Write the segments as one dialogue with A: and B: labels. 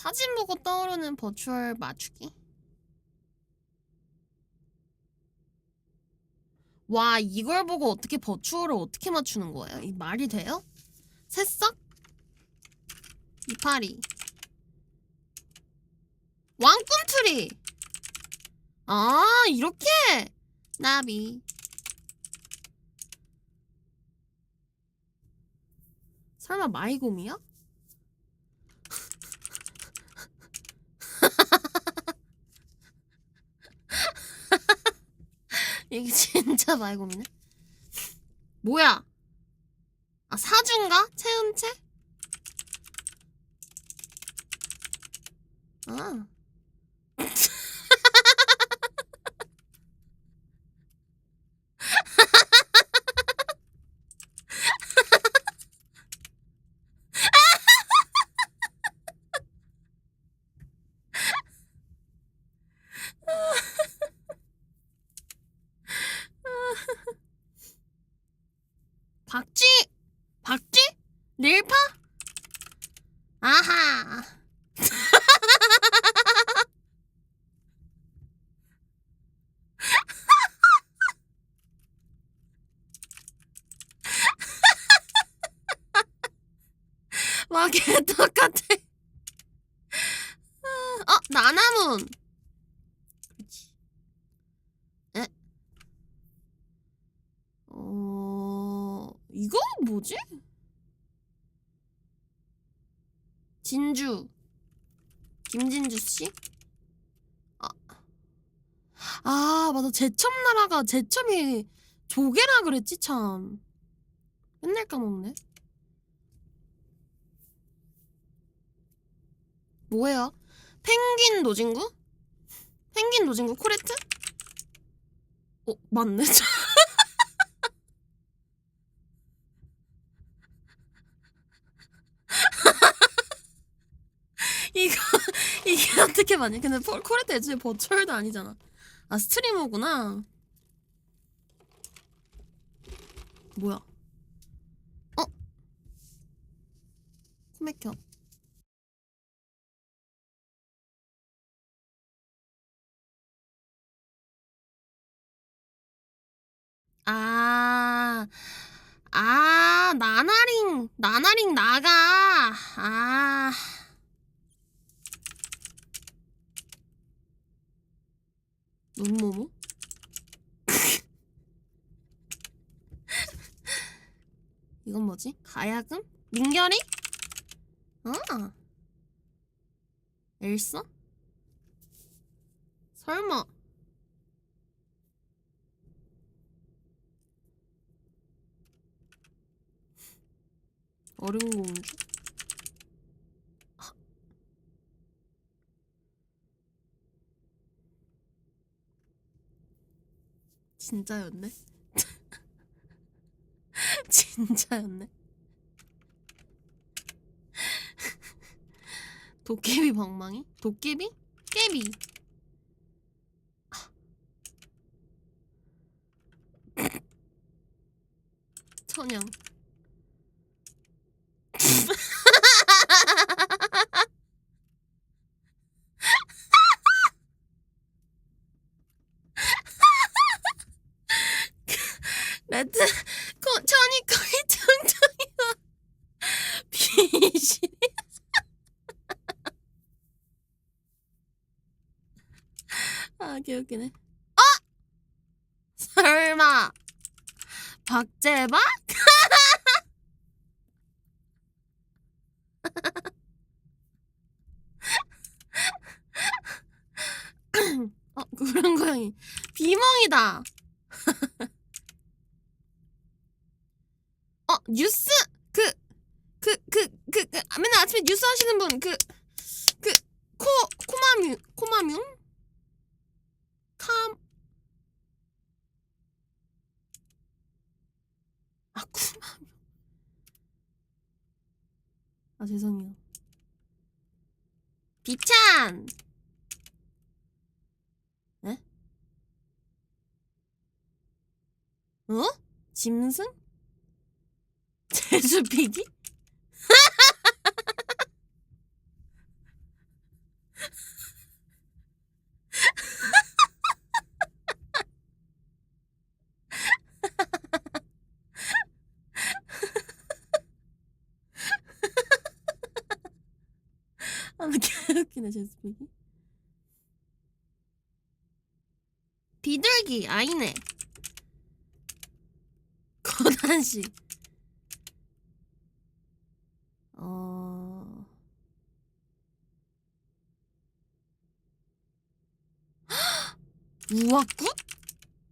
A: 사진 보고 떠오르는 버추얼 맞추기? 와 이걸 보고 어떻게 버추얼을 어떻게 맞추는 거예요? 이 말이 돼요? 새싹? 이파리 왕꿈틀이 아 이렇게 나비 설마 마이곰이야? 이게 진짜 마이곰이네. 뭐야? 아 사주인가? 채은채? 아. 박쥐! 박쥐? 릴파? 아하. 와, 개 똑같아. 어, 나나문. 그렇지. 에? 어, 이거 뭐지? 진주. 김진주 씨? 아, 아 맞아. 제첩 나라가 제첩이 조개라 그랬지 참. 맨날 까먹네. 뭐예요? 펭귄 노진구? 펭귄 노진구 코레트? 어, 맞네. 이거 이게 어떻게 맞니? 근데 폴 코레트 애초에 버추얼도 아니잖아. 아 스트리머구나. 뭐야? 어? 코맥혀. 아, 아, 나나링, 나가. 아. 눈모모? 이건 뭐지? 가야금? 민결이? 아. 엘사? 설마. 얼음공주? 아. 진짜였네? 진짜였네? 도깨비 방망이? 도깨비? 깨비 천양 코 천이 거의 퉁퉁이와 비시 아 개웃기네. 어? 설마. 박재박? 어 그런 고양이 비멍이다 어 뉴스 그 그 그 그 맨날 아침에 뉴스 하시는 분 그 그 코 코마뮤 코마뮤 캄 아, 쿠마뮤. 아, 죄송해요. 비찬! 에? 어? 짐승? 아, 개웃기네, 제스픽이. 비둘기, 아니네. 고단씨. 어. 우악국?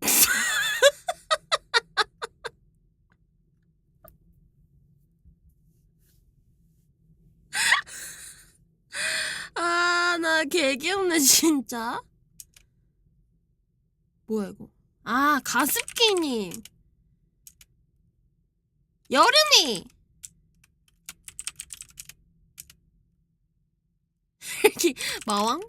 A: 아, 나 개귀엽네, 진짜. 뭐야, 이거? 아, 가습기님. 여름이! 마왕?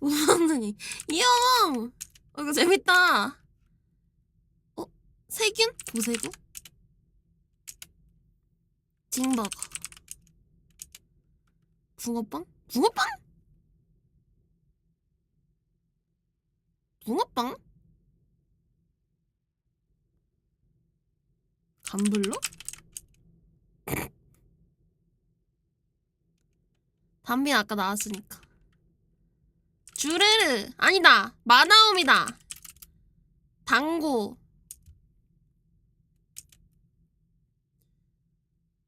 A: 우왕눈이. 이영! 어, 이거 재밌다. 어? 세균? 보세구? 징버거. 붕어빵? 붕어빵? 붕어빵? 감블러? 담비 아까 나왔으니까. 주르르 아니다 마나옴이다 당고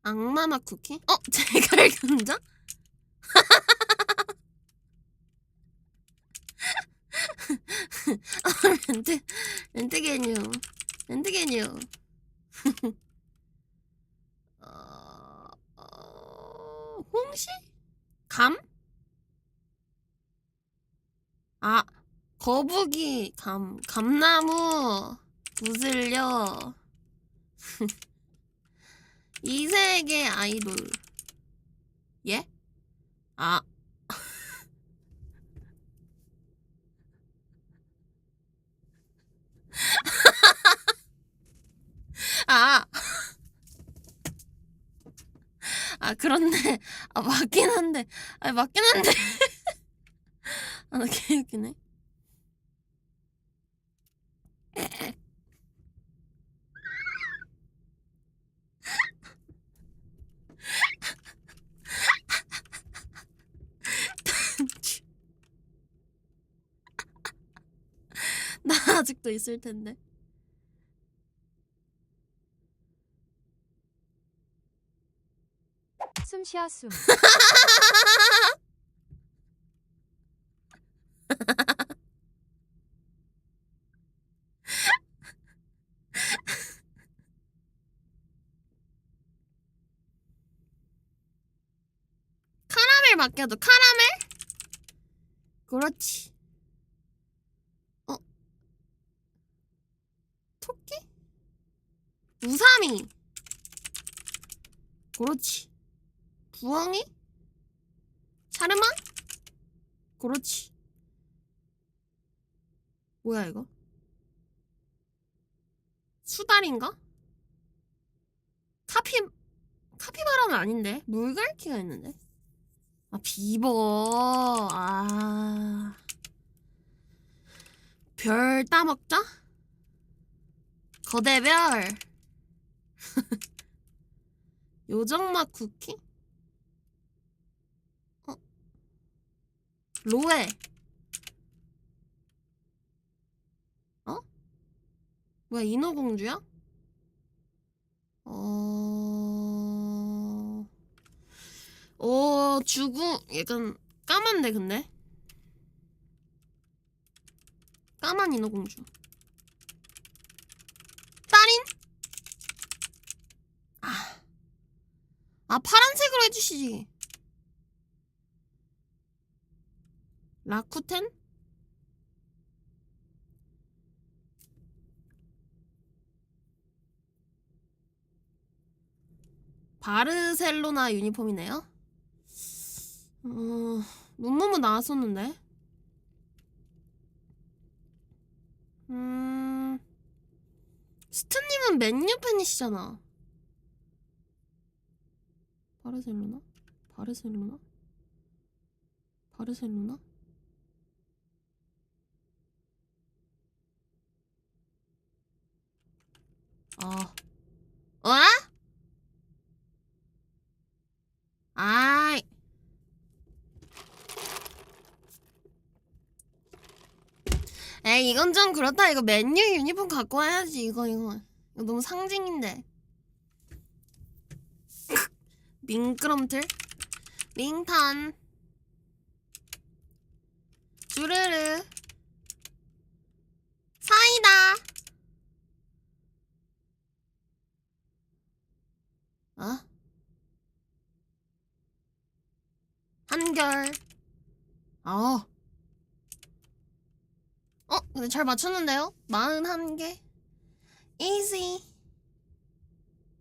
A: 악마맛 쿠키? 어? 제갈 감자? 아 렌트 렌트 개뉴 렌트 개뉴 어, 어, 홍시? 감? 아, 거북이, 감, 감나무, 구슬려. 이 세계 아이돌. 예? 아. 아. 아, 그렇네. 아, 맞긴 한데. 아, 맞긴 한데. 아, 나 개웃기네. 나 아직도 있을 텐데.
B: 숨 쉬어 숨.
A: 카라멜 맡겨도 카라멜? 그렇지. 우사미. 그렇지. 부엉이? 차르마? 그렇지. 뭐야 이거? 수달인가? 카피 카피바라는 아닌데 물갈퀴가 있는데. 아 비버 아. 별 따먹자? 거대별 요정맛 쿠키? 어? 로에 어? 뭐야 인어공주야? 어... 어 주구 약간 까만데 근데 까만 인어공주 딸인? 아, 아 파란색으로 해주시지 라쿠텐? 바르셀로나 유니폼이네요. 어, 문무무 나왔었는데. 음, 스트님은 맨유 팬이시잖아. 바르셀로나? 바르셀로나? 바르셀로나? 아. 어? 아이. 에이 이건 좀 그렇다 이거 맨유 유니폼 갖고 와야지 이거 이거 이거 너무 상징인데 밍크럼틀 밍탄 주르르 사이다 어? 한결 어 어, 근데 잘 맞췄는데요? 41개. easy.